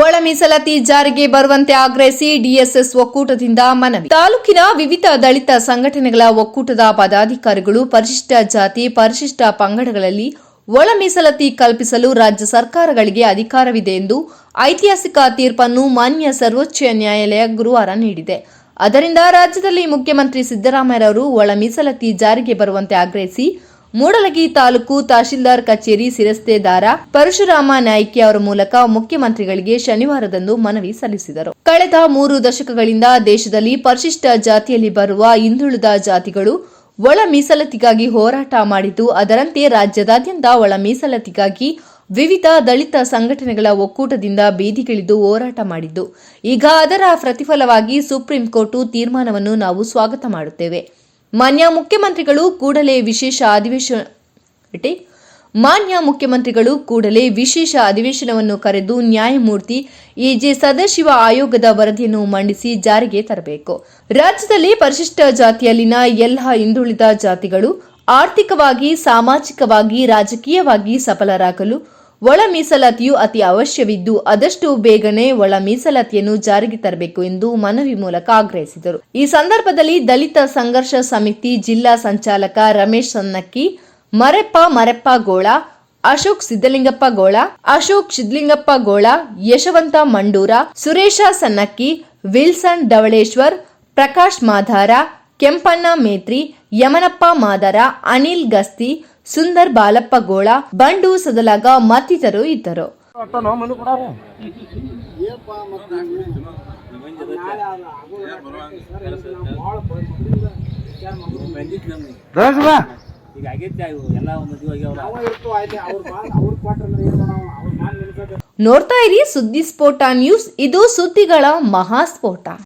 ಒಳ ಮೀಸಲಾತಿ ಜಾರಿಗೆ ಬರುವಂತೆ ಆಗ್ರಹಿಸಿ ಡಿಎಸ್ಎಸ್ ಒಕ್ಕೂಟದಿಂದ ಮನವಿ. ತಾಲೂಕಿನ ವಿವಿಧ ದಲಿತ ಸಂಘಟನೆಗಳ ಒಕ್ಕೂಟದ ಪದಾಧಿಕಾರಿಗಳು ಪರಿಶಿಷ್ಟ ಜಾತಿ, ಪರಿಶಿಷ್ಟ ಪಂಗಡಗಳಲ್ಲಿ ಒಳ ಮೀಸಲಾತಿ ಕಲ್ಪಿಸಲು ರಾಜ್ಯ ಸರ್ಕಾರಗಳಿಗೆ ಅಧಿಕಾರವಿದೆ ಎಂದು ಐತಿಹಾಸಿಕ ತೀರ್ಪನ್ನು ಮಾನ್ಯ ಸರ್ವೋಚ್ಚ ನ್ಯಾಯಾಲಯ ಗುರುವಾರ ನೀಡಿದೆ. ಅದರಿಂದ ರಾಜ್ಯದಲ್ಲಿ ಮುಖ್ಯಮಂತ್ರಿ ಸಿದ್ದರಾಮಯ್ಯರವರು ಒಳ ಮೀಸಲಾತಿ ಜಾರಿಗೆ ಬರುವಂತೆ ಆಗ್ರಹಿಸಿ ಮೂಡಲಗಿ ತಾಲೂಕು ತಹಶೀಲ್ದಾರ್ ಕಚೇರಿ ಸಿರಸ್ತೆದಾರ ಪರಶುರಾಮ ನಾಯ್ಕಿ ಅವರ ಮೂಲಕ ಮುಖ್ಯಮಂತ್ರಿಗಳಿಗೆ ಶನಿವಾರದಂದು ಮನವಿ ಸಲ್ಲಿಸಿದರು. ಕಳೆದ ಮೂರು ದಶಕಗಳಿಂದ ದೇಶದಲ್ಲಿ ಪರಿಶಿಷ್ಟ ಜಾತಿಯಲ್ಲಿ ಬರುವ ಹಿಂದುಳಿದ ಜಾತಿಗಳು ಒಳ ಮೀಸಲಾತಿಗಾಗಿ ಹೋರಾಟ ಮಾಡಿದ್ದು, ಅದರಂತೆ ರಾಜ್ಯದಾದ್ಯಂತ ಒಳ ಮೀಸಲಾತಿಗಾಗಿ ವಿವಿಧ ದಲಿತ ಸಂಘಟನೆಗಳ ಒಕ್ಕೂಟದಿಂದ ಬೀದಿಗಿಳಿದು ಹೋರಾಟ ಮಾಡಿದ್ದು. ಈಗ ಅದರ ಪ್ರತಿಫಲವಾಗಿ ಸುಪ್ರೀಂ ಕೋರ್ಟ್ ತೀರ್ಮಾನವನ್ನು ನಾವು ಸ್ವಾಗತ ಮಾಡುತ್ತೇವೆ. ಮಾನ್ಯ ಮುಖ್ಯಮಂತ್ರಿಗಳು ಕೂಡಲೇ ವಿಶೇಷ ಅಧಿವೇಶನ. ಮಾನ್ಯ ಮುಖ್ಯಮಂತ್ರಿಗಳು ಕೂಡಲೇ ವಿಶೇಷ ಅಧಿವೇಶನವನ್ನು ಕರೆದು ನ್ಯಾಯಮೂರ್ತಿ ಎಜೆ ಸದಾಶಿವ ಆಯೋಗದ ವರದಿಯನ್ನು ಮಂಡಿಸಿ ಜಾರಿಗೆ ತರಬೇಕು ರಾಜ್ಯದಲ್ಲಿ ಪರಿಶಿಷ್ಟ ಜಾತಿಯಲ್ಲಿನ ಎಲ್ಲ ಹಿಂದುಳಿದ ಜಾತಿಗಳು ಆರ್ಥಿಕವಾಗಿ, ಸಾಮಾಜಿಕವಾಗಿ, ರಾಜಕೀಯವಾಗಿ ಸಫಲರಾಗಲು ಒಳ ಮೀಸಲಾತಿಯು ಅತಿ ಅವಶ್ಯವಿದ್ದು ಆದಷ್ಟು ಬೇಗನೆ ಒಳ ಮೀಸಲಾತಿಯನ್ನು ಜಾರಿಗೆ ತರಬೇಕು ಎಂದು ಮನವಿ ಮೂಲಕ ಆಗ್ರಹಿಸಿದರು. ಈ ಸಂದರ್ಭದಲ್ಲಿ ದಲಿತ ಸಂಘರ್ಷ ಸಮಿತಿ ಜಿಲ್ಲಾ ಸಂಚಾಲಕ ರಮೇಶ್ ಸನ್ನಕ್ಕಿ, ಮರೆಪ್ಪ ಮರೆಪ್ಪ ಗೋಳ, ಅಶೋಕ್ ಸಿದ್ದಲಿಂಗಪ್ಪ ಗೋಳ, ಅಶೋಕ್ ಸಿದ್ದಲಿಂಗಪ್ಪ ಗೋಳ, ಯಶವಂತ ಮಂಡೂರ, ಸುರೇಶ ಸನ್ನಕ್ಕಿ, ವಿಲ್ಸನ್ ಡವಳೇಶ್ವರ್, ಪ್ರಕಾಶ್ ಮಾಧಾರ, ಕೆಂಪಣ್ಣ ಮೇತ್ರಿ ಯಮನಪ್ಪ ಮಾದರ, ಅನಿಲ್ ಗಸ್ತಿ, ಸುಂದರ್ ಬಾಲಪ್ಪ ಗೋಳ, ಬಂಡು ಸದಲಗ ಮತ್ತಿತರರು ಇದ್ದರು. ನೋಡ್ತಾ ಇರಿ ಸುದ್ದಿ ಸ್ಫೋಟ ನ್ಯೂಸ್, ಇದು ಸುದ್ದಿಗಳ ಮಹಾಸ್ಫೋಟ